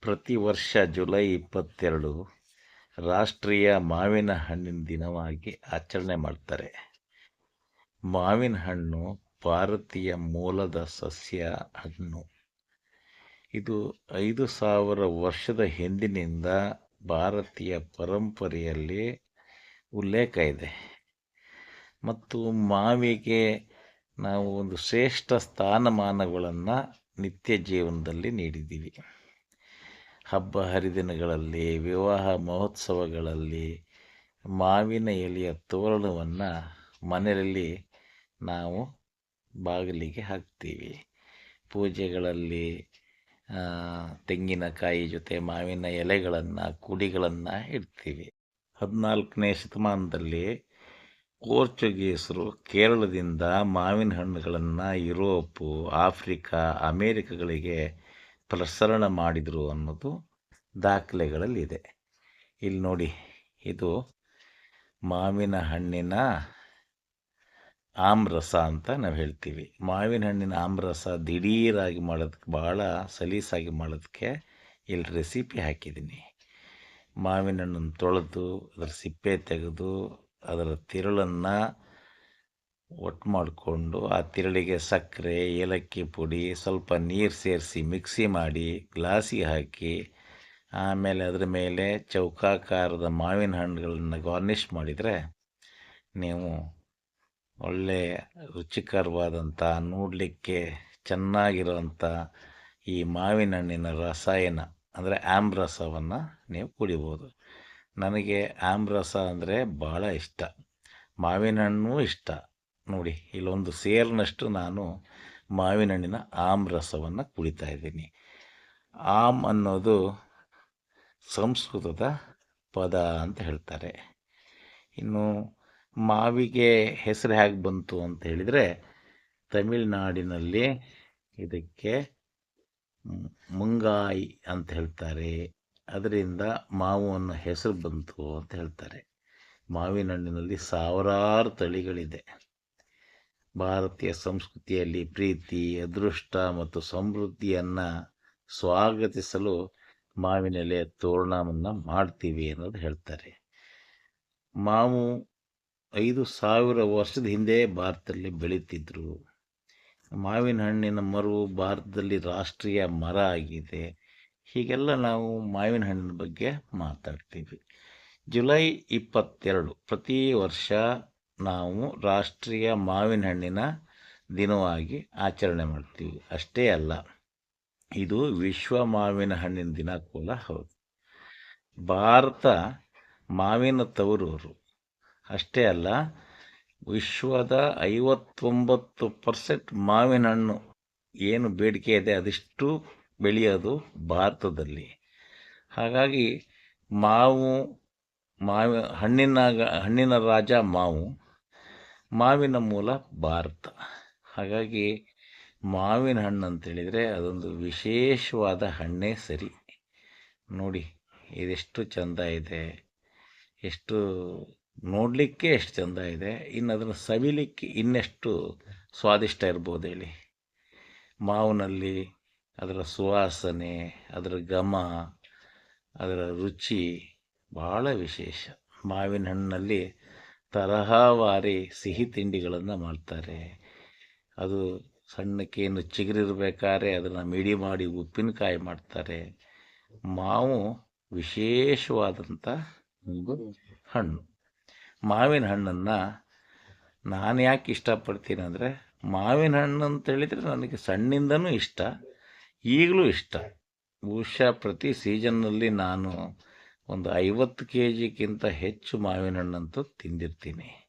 ಪ್ರತಿ ವರ್ಷ ಜುಲೈ ಇಪ್ಪತ್ತೆರಡು ರಾಷ್ಟ್ರೀಯ ಮಾವಿನ ಹಣ್ಣಿನ ದಿನವಾಗಿ ಆಚರಣೆ ಮಾಡ್ತಾರೆ. ಮಾವಿನ ಹಣ್ಣು ಭಾರತೀಯ ಮೂಲದ ಸಸ್ಯ ಹಣ್ಣು. ಇದು ಐದು ಸಾವಿರ ವರ್ಷದ ಹಿಂದಿನಿಂದ ಭಾರತೀಯ ಪರಂಪರೆಯಲ್ಲಿ ಉಲ್ಲೇಖ ಇದೆ. ಮತ್ತು ಮಾವಿಗೆ ನಾವು ಒಂದು ಶ್ರೇಷ್ಠ ಸ್ಥಾನಮಾನಗಳನ್ನು ನಿತ್ಯ ಜೀವನದಲ್ಲಿ ನೀಡಿದ್ದೀವಿ. ಹಬ್ಬ ಹರಿದಿನಗಳಲ್ಲಿ ವಿವಾಹ ಮಹೋತ್ಸವಗಳಲ್ಲಿ ಮಾವಿನ ಎಲೆಯ ತೋರಣವನ್ನು ಮನೆಯಲ್ಲಿ ನಾವು ಬಾಗಿಲಿಗೆ ಹಾಕ್ತೀವಿ. ಪೂಜೆಗಳಲ್ಲಿ ತೆಂಗಿನಕಾಯಿ ಜೊತೆ ಮಾವಿನ ಎಲೆಗಳನ್ನು, ಕುಡಿಗಳನ್ನು ಇಡ್ತೀವಿ. ಹದಿನಾಲ್ಕನೇ ಶತಮಾನದಲ್ಲಿ ಪೋರ್ಚುಗೀಸರು ಕೇರಳದಿಂದ ಮಾವಿನ ಹಣ್ಣುಗಳನ್ನು ಯುರೋಪು, ಆಫ್ರಿಕಾ, ಅಮೇರಿಕಗಳಿಗೆ ಪ್ರಸರಣ ಮಾಡಿದರು ಅನ್ನೋದು ದಾಖಲೆಗಳಲ್ಲಿದೆ. ಇಲ್ಲಿ ನೋಡಿ, ಇದು ಮಾವಿನ ಹಣ್ಣಿನ ಆಮ್ರಸ ಅಂತ ನಾವು ಹೇಳ್ತೀವಿ. ಮಾವಿನ ಹಣ್ಣಿನ ಆಮ್ರಸ ದಿಢೀರಾಗಿ ಮಾಡೋದಕ್ಕೆ ಭಾಳ ಸಲೀಸಾಗಿ ಮಾಡೋದಕ್ಕೆ ಇಲ್ಲಿ ರೆಸಿಪಿ ಹಾಕಿದ್ದೀನಿ. ಮಾವಿನ ಹಣ್ಣನ್ನು ತೊಳೆದು, ಅದರ ಸಿಪ್ಪೆ ತೆಗೆದು, ಅದರ ತಿರುಳನ್ನು ಒಟ್ಟು ಮಾಡಿಕೊಂಡು ಆ ತಿರುಳಿಗೆ ಸಕ್ಕರೆ, ಏಲಕ್ಕಿ ಪುಡಿ, ಸ್ವಲ್ಪ ನೀರು ಸೇರಿಸಿ ಮಿಕ್ಸಿ ಮಾಡಿ ಗ್ಲಾಸಿಗೆ ಹಾಕಿ ಆಮೇಲೆ ಅದರ ಮೇಲೆ ಚೌಕಾಕಾರದ ಮಾವಿನ ಹಣ್ಣುಗಳನ್ನು ಗಾರ್ನಿಷ್ ಮಾಡಿದರೆ ನೀವು ಒಳ್ಳೆಯ ರುಚಿಕರವಾದಂಥ ನೋಡಲಿಕ್ಕೆ ಚೆನ್ನಾಗಿರುವಂಥ ಈ ಮಾವಿನ ಹಣ್ಣಿನ ರಸಾಯನ, ಅಂದರೆ ಆಮ್ರಸವನ್ನು ನೀವು ಕುಡಿಬೋದು. ನನಗೆ ಆಮ್ರಸ ಅಂದರೆ ಭಾಳ ಇಷ್ಟ. ಮಾವಿನ ಹಣ್ಣು ಇಷ್ಟ. ನೋಡಿ, ಇಲ್ಲೊಂದು ಸೇರ್ನಷ್ಟು ನಾನು ಮಾವಿನ ಹಣ್ಣಿನ ಆಮ್ರಸವನ್ನು ಕುಡಿತಾ ಇದ್ದೀನಿ. ಆಮ್ ಅನ್ನೋದು ಸಂಸ್ಕೃತದ ಪದ ಅಂತ ಹೇಳ್ತಾರೆ. ಇನ್ನು ಮಾವಿಗೆ ಹೆಸರು ಹೇಗೆ ಬಂತು ಅಂತ ಹೇಳಿದರೆ, ತಮಿಳುನಾಡಿನಲ್ಲಿ ಇದಕ್ಕೆ ಮುಂಗಾಯಿ ಅಂತ ಹೇಳ್ತಾರೆ. ಅದರಿಂದ ಮಾವು ಅನ್ನೋ ಹೆಸರು ಬಂತು ಅಂತ ಹೇಳ್ತಾರೆ. ಮಾವಿನ ಹಣ್ಣಿನಲ್ಲಿ ಸಾವಿರಾರು ತಳಿಗಳಿದೆ. ಭಾರತೀಯ ಸಂಸ್ಕೃತಿಯಲ್ಲಿ ಪ್ರೀತಿ, ಅದೃಷ್ಟ ಮತ್ತು ಸಮೃದ್ಧಿಯನ್ನು ಸ್ವಾಗತಿಸಲು ಮಾವಿನ ಎಲೆ ತೋರಣವನ್ನು ಮಾಡ್ತೀವಿ ಅನ್ನೋದು ಹೇಳ್ತಾರೆ. ಮಾವು ಐದು ಸಾವಿರ ವರ್ಷದ ಹಿಂದೆ ಭಾರತದಲ್ಲಿ ಬೆಳೀತಿದ್ರು. ಮಾವಿನ ಹಣ್ಣಿನ ಮರವು ಭಾರತದಲ್ಲಿ ರಾಷ್ಟ್ರೀಯ ಮರ ಆಗಿದೆ. ಹೀಗೆಲ್ಲ ನಾವು ಮಾವಿನ ಹಣ್ಣಿನ ಬಗ್ಗೆ ಮಾತಾಡ್ತೀವಿ. ಜುಲೈ ಇಪ್ಪತ್ತೆರಡು ಪ್ರತಿ ವರ್ಷ ನಾವು ರಾಷ್ಟ್ರೀಯ ಮಾವಿನ ಹಣ್ಣಿನ ದಿನವಾಗಿ ಆಚರಣೆ ಮಾಡ್ತೀವಿ. ಅಷ್ಟೇ ಅಲ್ಲ, ಇದು ವಿಶ್ವ ಮಾವಿನ ಹಣ್ಣಿನ ದಿನ ಕೂಡ ಹೌದು. ಭಾರತ ಮಾವಿನ ತವರೂರು ಅಷ್ಟೇ ಅಲ್ಲ, ವಿಶ್ವದ ಐವತ್ತೊಂಬತ್ತು ಪರ್ಸೆಂಟ್ ಮಾವಿನ ಹಣ್ಣು ಏನು ಬೇಡಿಕೆ ಇದೆ ಅದಿಷ್ಟು ಬೆಳೆಯೋದು ಭಾರತದಲ್ಲಿ. ಹಾಗಾಗಿ ಮಾವು ಮಾವಿನ ಹಣ್ಣಿನ ಹಣ್ಣಿನ ರಾಜ ಮಾವು ಮಾವಿನ ಮೂಲ ಭಾರತ. ಹಾಗಾಗಿ ಮಾವಿನ ಹಣ್ಣು ಅಂತೇಳಿದರೆ ಅದೊಂದು ವಿಶೇಷವಾದ ಹಣ್ಣೇ ಸರಿ. ನೋಡಿ, ಇದೆಷ್ಟು ಚೆಂದ ಇದೆ. ಎಷ್ಟು ನೋಡಲಿಕ್ಕೆ ಎಷ್ಟು ಚೆಂದ ಇದೆ. ಇನ್ನು ಅದನ್ನು ಸವಿಲಿಕ್ಕೆ ಇನ್ನೆಷ್ಟು ಸ್ವಾದಿಷ್ಟ ಇರ್ಬೋದು ಹೇಳಿ. ಮಾವಿನಲ್ಲಿ ಅದರ ಸುವಾಸನೆ, ಅದರ ಘಮ, ಅದರ ರುಚಿ ಭಾಳ ವಿಶೇಷ. ಮಾವಿನ ಹಣ್ಣಿನಲ್ಲಿ ತರಹವಾರಿ ಸಿಹಿ ತಿಂಡಿಗಳನ್ನು ಮಾಡ್ತಾರೆ. ಅದು ಸಣ್ಣಕ್ಕೇನು ಚಿಗುರಿರ್ಬೇಕಾದ್ರೆ ಅದನ್ನು ಮಿಡಿ ಮಾಡಿ ಉಪ್ಪಿನಕಾಯಿ ಮಾಡ್ತಾರೆ. ಮಾವು ವಿಶೇಷವಾದಂಥ ಒಂದು ಹಣ್ಣು. ಮಾವಿನ ಹಣ್ಣನ್ನು ನಾನು ಯಾಕೆ ಇಷ್ಟಪಡ್ತೀನಿ ಅಂದರೆ ಮಾವಿನ ಹಣ್ಣು ಅಂತೇಳಿದರೆ ನನಗೆ ಸಣ್ಣಿಂದನೂ ಇಷ್ಟ, ಈಗಲೂ ಇಷ್ಟ. ಬಹುಶಃ ಪ್ರತಿ ಸೀಸನ್ನಲ್ಲಿ ನಾನು ಒಂದು ಐವತ್ತು ಕೆ ಜಿಗಿಂತ ಹೆಚ್ಚು ಮಾವಿನ ಹಣ್ಣಂತೂ ತಿಂದಿರ್ತೀನಿ.